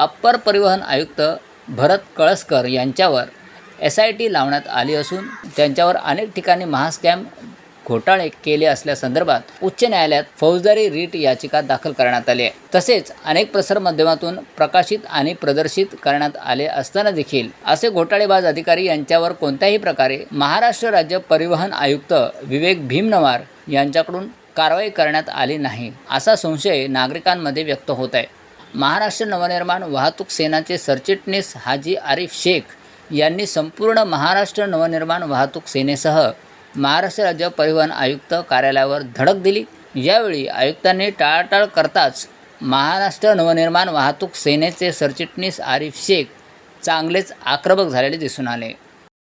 Upper परिवहन आयुक्त भरत कळसकर यांच्यावर एस आय टी लावण्यात आली असून त्यांच्यावर अनेक ठिकाणी महास्कॅम घोटाळे केले असल्यासंदर्भात उच्च न्यायालयात फौजदारी रीट याचिका दाखल करण्यात आली आहे. तसेच अनेक प्रसारमाध्यमातून प्रकाशित आणि प्रदर्शित करण्यात आले असताना देखील असे घोटाळेबाज अधिकारी यांच्यावर कोणत्याही प्रकारे महाराष्ट्र राज्य परिवहन आयुक्त विवेक भीमनवार यांच्याकडून कारवाई करण्यात आली नाही असा संशय नागरिकांमध्ये व्यक्त होत आहे. महाराष्ट्र नवनिर्माण वाहतूक सेनाचे सरचिटणीस हाजी आरिफ शेख यांनी संपूर्ण महाराष्ट्र नवनिर्माण वाहतूक सेनेसह महाराष्ट्र राज्य परिवहन आयुक्त कार्यालयावर धडक दिली. यावेळी आयुक्तांनी टाळाटाळ करताच महाराष्ट्र नवनिर्माण वाहतूक सेनेचे सरचिटणीस आरिफ शेख चांगलेच आक्रमक झालेले दिसून आले.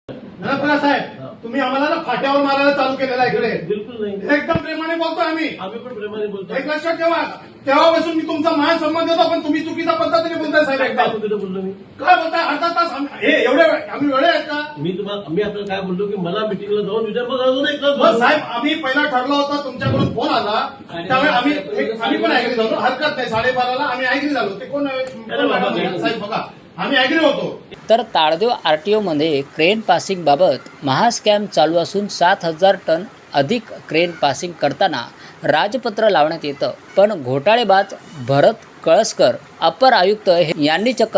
साहेब तुम्ही आम्हाला ना फाट्यावर मारायला चालू केलेला आहे इकडे. बिलकुल नाही. एकदम प्रेमाने बोलतोय आम्ही. आम्ही पण प्रेमाने बोलतो एक लक्षात ठेवा. तेव्हापासून मी तुमचा मान सन्मान देतो पण तुम्ही चुकीच्या पद्धतीने बोलताय साहेब काय पद्धतीने बोललो मी? काय बोलताय? अर्धा तास आम्ही- हे एवढे आम्ही वेळे आहेत का? मी तुम्हाला मी आपल्याला काय बोललो की मला मिटिंगला जाऊन विचार मग अजून एक मग. साहेब आम्ही पहिला ठरला होता तुमच्याकडून फोन आला. त्यामुळे आम्ही आम्ही पण ऐकली झालो हरकत नाही साडेबाराला आम्ही ऐकली झालो ते कोण साहेब बघा. आम्ही ऐकली होतो. तर ताळदेव आर टी ओमध्ये क्रेन पासिंगबाबत महास्कॅम चालू असून सात हजार टन अधिक क्रेन पासिंग करताना राजपत्र लावण्यात येतं. पण घोटाळेबाज भरत कळसकर अपर आयुक्त हे यांनी चक्क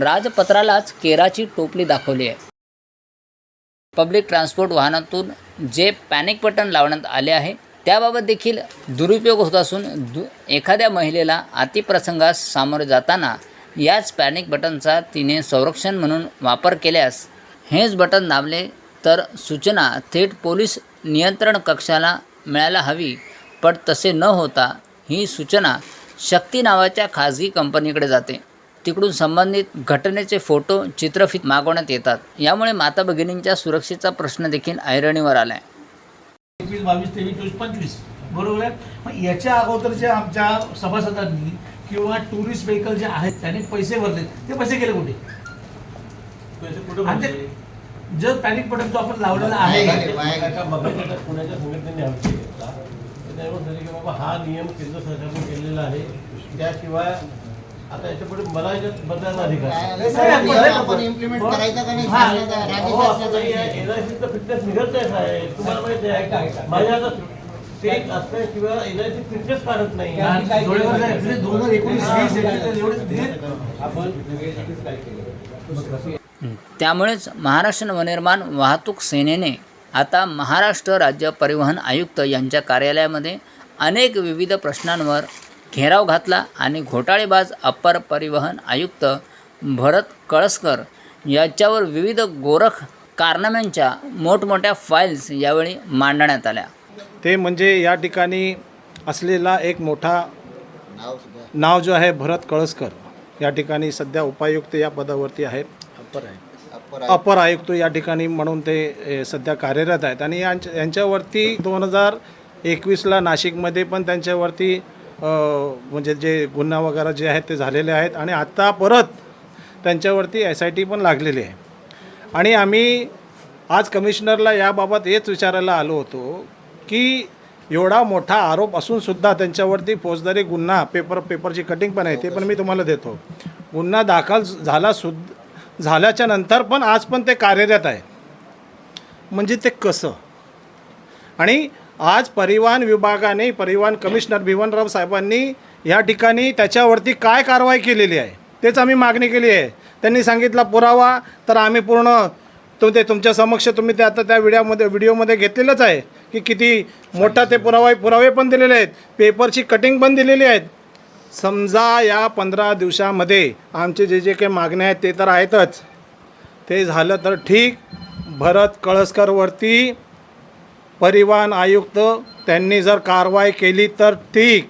राजपत्रालाच केराची टोपली दाखवली आहे. पब्लिक ट्रान्सपोर्ट वाहनातून जे पॅनिक बटन लावण्यात आले आहे त्याबाबत देखील दुरुपयोग होत असून दु एखाद्या महिलेला अतिप्रसंगास सामोरे जाताना याच पॅनिक बटनचा तिने संरक्षण म्हणून वापर केल्यास हेच बटन दाबले तर सूचना थेट पोलीस नियंत्रण कक्षाला मिळायला हवी. पण तसे न होता ही सूचना शक्ती नावाच्या खाजगी कंपनीकडे जाते. तिकडून संबंधित घटनेचे फोटो चित्रफित मागवण्यात येतात. यामुळे माता भगिनींच्या सुरक्षेचा प्रश्न देखील ऐरणीवर आला आहे एकवीस बावीस तेवीस चोवीस पंचवीस. बरोबर आहे? मग याच्या अगोदरच्या आमच्या सभासदांनी किंवा टुरिस्ट व्हेकल जे आहेत त्याने पैसे भरले. ते पैसे गेले कुठे? पैसे कुठं आणि? ते जर पॅनिक बटन जो आपण लावलेला आहे. पुण्याच्या संघटनेने आमची घेतला. त्याच्यावर झाले की बाबा हा नियम केंद्र सरकारने केलेला आहे. त्याशिवाय आता याच्यापुढे मला याच्यात अधिकार बदलायला इम्प्लिमेंट बरं. करायचं का नाही? हा. फिटनेस निघत नाही साहेब. तुम्हाला माहिती आहे माझ्या आता असल्याशिवाय एनआयसी फिटनेस काढत नाही. दोन हजार एकोणीस त्यामुळेच महाराष्ट्र नवनिर्माण वाहतूक सेनेने आता महाराष्ट्र राज्य परिवहन आयुक्त यांच्या कार्यालयामध्ये अनेक विविध प्रश्नांवर घेराव घातला आणि घोटाळेबाज अप्पर परिवहन आयुक्त भरत कळसकर याच्यावर विविध गोरख कारनाम्यांच्या मोठमोठ्या फाईल्स यावेळी मांडण्यात आल्या. ते म्हणजे या ठिकाणी असलेला एक मोठा नाव जो आहे भरत कळसकर. या ठिकाणी सध्या उपायुक्त या पदावरती आहेत. अप्पर अपर आयुक्त या ठिकाणी म्हणून ते सध्या कार्यरत आहेत. आणि यांच्या यांच्यावरती दोन हजार एकवीसला नाशिकमध्ये पण त्यांच्यावरती म्हणजे जे गुन्हा वगैरे जे आहेत ते झालेले आहेत. आणि आत्ता परत त्यांच्यावरती एस आय टी पण लागलेली आहे. आणि आम्ही आज कमिशनरला याबाबत हेच विचारायला आलो होतो की एवढा मोठा आरोप असूनसुद्धा त्यांच्यावरती फौजदारी गुन्हा पेपर पेपरची कटिंग पण आहे ते पण मी तुम्हाला देतो. गुन्हा दाखल झाला सुद्धा झाल्याच्यानंतर पण आज पण ते कार्यरत आहे. म्हणजे ते कसं? आणि आज परिवहन विभागाने परिवहन कमिशनर भिवनराव साहेबांनी या ठिकाणी त्याच्यावरती काय कारवाई केलेली आहे तेच आम्ही मागणी केली आहे. त्यांनी सांगितला पुरावा तर आम्ही पूर्ण तो ते तुमच्या समक्ष तुम्ही ते आता त्या व्हिडिओमध्ये व्हिडिओमध्ये घेतलेलंच आहे. की किती मोठा ते पुरावा पुरावे पण दिलेले आहेत. पेपरची कटिंग पण दिलेली आहेत. समजा या पंधरा दिवसामध्ये आमचे जे जे काही मागण्या आहेत ते तर आहेतच. ते झालं तर ठीक. भरत कळसकरवरती परिवहन आयुक्त त्यांनी जर कारवाई केली तर ठीक.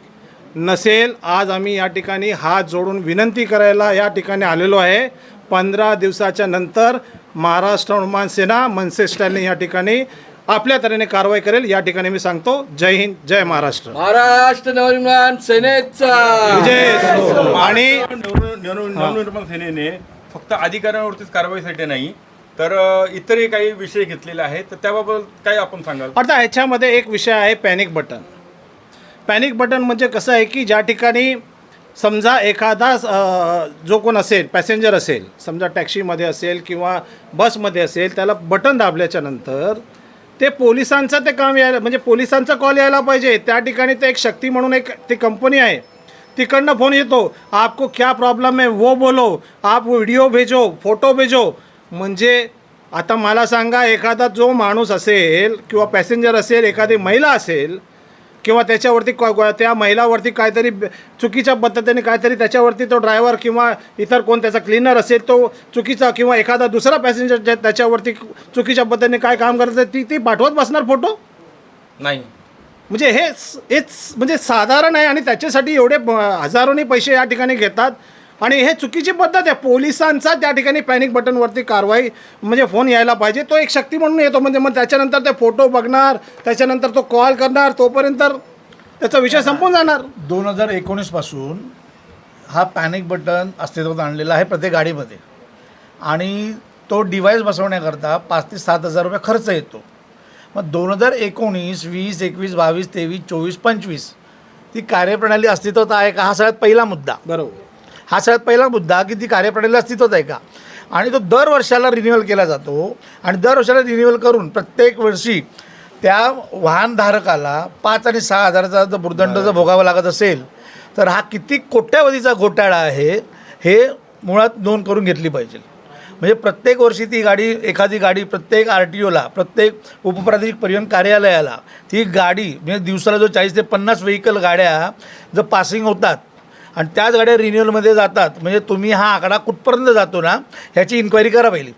नसेल आज आम्ही या ठिकाणी हात जोडून विनंती करायला या ठिकाणी आलेलो आहे. पंधरा दिवसाच्या नंतर महाराष्ट्र निर्माण सेना मनसे स्टॅलने या ठिकाणी आपल्या तऱ्हेने कारवाई करेल. या ठिकाणी मी सांगतो जय हिंद जय महाराष्ट्र. महाराष्ट्र नवनिर्माण सेनेचा. विजय असो. आणि नवनिर्माण सेनेने फक्त अधिकाऱ्यांवरतीच कारवाईसाठी नाही तर इतरही काही विषय घेतलेले आहेत. तर त्याबाबत काय आपण सांगाल? आता ह्याच्यामध्ये एक विषय आहे पॅनिक बटन पॅनिक बटन म्हणजे कसं आहे की ज्या ठिकाणी समजा एखादा जो कोण असेल पॅसेंजर असेल समजा टॅक्सीमध्ये असेल किंवा बसमध्ये असेल त्याला बटन दाबल्याच्या नंतर ते पोलिसांचं ते काम यायला म्हणजे पोलिसांचा कॉल यायला पाहिजे. त्या ठिकाणी ते एक शक्ती म्हणून एक ती कंपनी आहे. तिकडनं फोन येतो. आपको क्या प्रॉब्लेम आहे वो बोलो. आप व्हिडिओ भेजो फोटो भेजो. म्हणजे आता मला सांगा एखादा जो माणूस असेल किंवा पॅसेंजर असेल एखादी महिला असेल किंवा त्याच्यावरती क- त्या महिलावरती काहीतरी चुकीच्या पद्धतीने काहीतरी त्याच्यावरती तो ड्रायव्हर किंवा इतर कोण त्याचा क्लीनर असेल तो चुकीचा किंवा एखादा दुसरा पॅसेंजर ज्या त्याच्यावरती चुकीच्या पद्धतीने काय काम करत आहे, ती ती पाठवत बसणार फोटो? नाही. म्हणजे हे स- हेच म्हणजे साधारण आहे आणि त्याच्यासाठी एवढे हजारोनी पैसे या ठिकाणी घेतात. आणि हे चुकीची पद्धत आहे. पोलिसांचा त्या ठिकाणी पॅनिक बटनवरती कारवाई म्हणजे फोन यायला पाहिजे. तो एक शक्ती म्हणून येतो. म्हणजे मग त्याच्यानंतर ते फोटो बघणार त्याच्यानंतर तो कॉल करणार तोपर्यंत त्याचा विषय संपून जाणार. दोन हजार एकोणीसपासून हा पॅनिक बटन अस्तित्वात आणलेला आहे प्रत्येक गाडीमध्ये. आणि तो डिव्हाइस बसवण्याकरता पाच ते सात हजार रुपये खर्च येतो. मग दोन हजार एकोणीस वीस एकवीस बावीस तेवीस चोवीस पंचवीस ती कार्यप्रणाली अस्तित्वात आहे का? हा सगळ्यात पहिला मुद्दा. बरोबर. हा सगळ्यात पहिला मुद्दा की ती कार्यप्रणाली अस्तित्वात आहे का? आणि तो दर वर्षाला रिन्युअल केला जातो आणि दर वर्षाला रिन्युअल करून प्रत्येक वर्षी त्या वाहनधारकाला पाच आणि सहा हजाराचा जर भूर्दंड जर भोगावा लागत असेल तर हा किती कोट्यावधीचा घोटाळा आहे हे मुळात नोंद करून घेतली पाहिजे. म्हणजे प्रत्येक वर्षी ती गाडी एखादी गाडी प्रत्येक आर टी ओला प्रत्येक उपप्रादेशिक परिवहन कार्यालयाला ती गाडी म्हणजे दिवसाला जो चाळीस ते पन्नास व्हेकल गाड्या जर पासिंग होतात आणि त्याच गाड्या रिन्युअलमध्ये जातात. म्हणजे तुम्ही हा आकडा कुठपर्यंत जातो ना ह्याची इन्क्वायरी करा पहिली.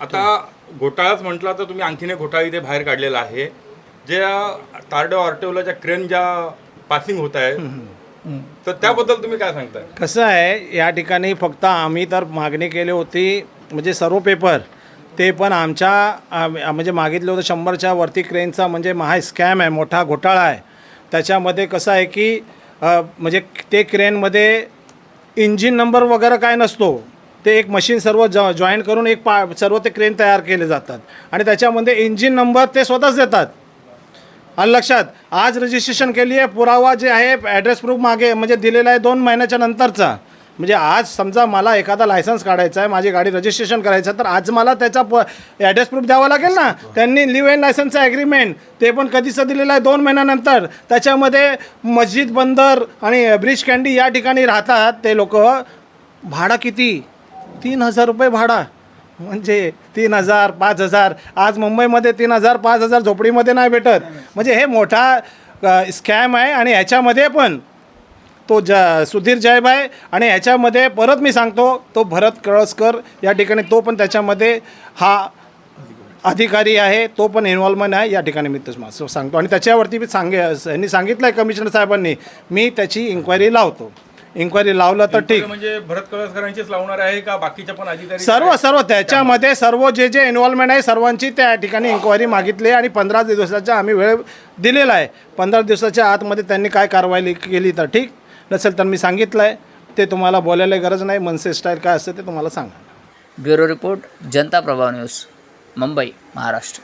आता घोटाळाच म्हटला तर तुम्ही आणखीन एक घोटाळा इथे बाहेर काढलेला आहे. जे तारडे ऑर्टेवला ज्या क्रेन ज्या पासिंग होत आहे तर त्याबद्दल तुम्ही काय सांगताय? कसं आहे या ठिकाणी फक्त आम्ही तर मागणी केली होती म्हणजे सर्व पेपर ते पण आमच्या आम- म्हणजे मागितलं होतं शंभरच्या वरती क्रेनचा म्हणजे महा स्कॅम आहे मोठा घोटाळा आहे. त्याच्यामध्ये कसं आहे की म्हणजे ते क्रेनमध्ये इंजिन नंबर वगैरे काय नसतो ते एक मशीन सर्व जॉ जॉईन करून एक पा सर्व ते क्रेन तयार केले जातात. आणि त्याच्यामध्ये इंजिन नंबर ते स्वतःच देतात. आणि लक्षात आज रजिस्ट्रेशन केली आहे पुरावा जे आहे ॲड्रेस प्रूफ मागे म्हणजे दिलेला आहे दोन महिन्याच्या नंतरचा. म्हणजे आज समजा मला एखादा लायसन्स काढायचा आहे माझी गाडी रजिस्ट्रेशन करायचं आहे, तर आज मला त्याचा प ॲड्रेस प्रूफ द्यावा लागेल ना? त्यांनी लिव्ह अँड लायसन्सचं ॲग्रीमेंट ते पण कधीचं दिलेलं आहे दोन महिन्यानंतर. त्याच्यामध्ये मस्जिद बंदर आणि ब्रिज कँडी या ठिकाणी राहतात ते लोक भाडा किती? तीन हजार रुपये भाडा. म्हणजे तीन हजार पाच हजार. आज मुंबईमध्ये तीन हजार पाच हजार झोपडीमध्ये नाही भेटत. म्हणजे हे मोठा स्कॅम आहे आणि ह्याच्यामध्ये पण. तो ज सुधीर जयभाय आणि ह्याच्यामध्ये परत मी सांगतो तो भरत कळसकर या ठिकाणी तो पण त्याच्यामध्ये हा अधिकारी आहे तो पण इन्व्हॉल्वमेंट आहे या ठिकाणी मी तसं सांगतो. आणि त्याच्यावरती मी सांगे यांनी सांगितलं आहे कमिशनर साहेबांनी मी त्याची इन्क्वायरी लावतो. इन्क्वायरी लावलं तर ठीक. म्हणजे भरत कळसकरांचीच लावणार आहे का बाकीच्या पण अधिकारी सर्व सर्व त्याच्यामध्ये सर्व जे जे इन्व्हॉल्वमेंट आहे सर्वांची त्या ठिकाणी इन्क्वायरी मागितली आहे आणि पंधरा दिवसाचा आम्ही वेळ दिलेला आहे. पंधरा दिवसाच्या आतमध्ये त्यांनी काय कारवाई केली तर ठीक. नसेल तर मी सांगितलं आहे ते तुम्हाला बोलायला गरज नाही. मनसे स्टाईल काय असतं ते तुम्हाला सांगा. ब्युरो रिपोर्ट जनता प्रभाव न्यूज मुंबई महाराष्ट्र.